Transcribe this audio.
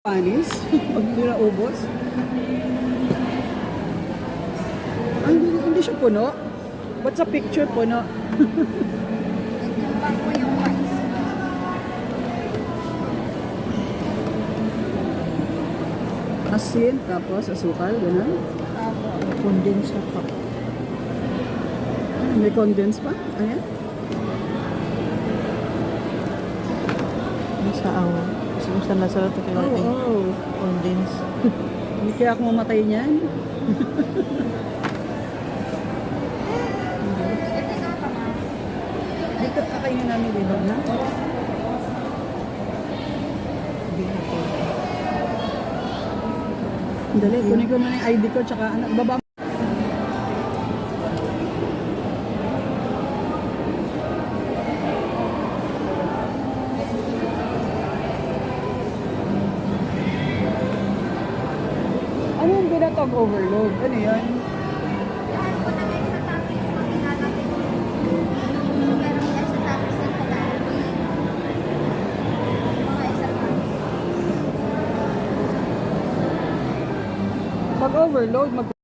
Panis? Pag hindi na ubos? Hindi, hindi siya puno. Ba't sa picture puno? Yung mais. Asin, tapos asukal, gano'n. Apo. Condense pa. May condense pa? Ayan. Ang saaw. Kasi kung saan nasa ito kaya Oo, oh, condense. Hindi kaya ako mamatay niyan. Ito ka. Dito kakainin namin dito na. Dali, kunin ko muna yung ID ko, tsaka ano, baba na. Mga extra toppings. Pag overload, mag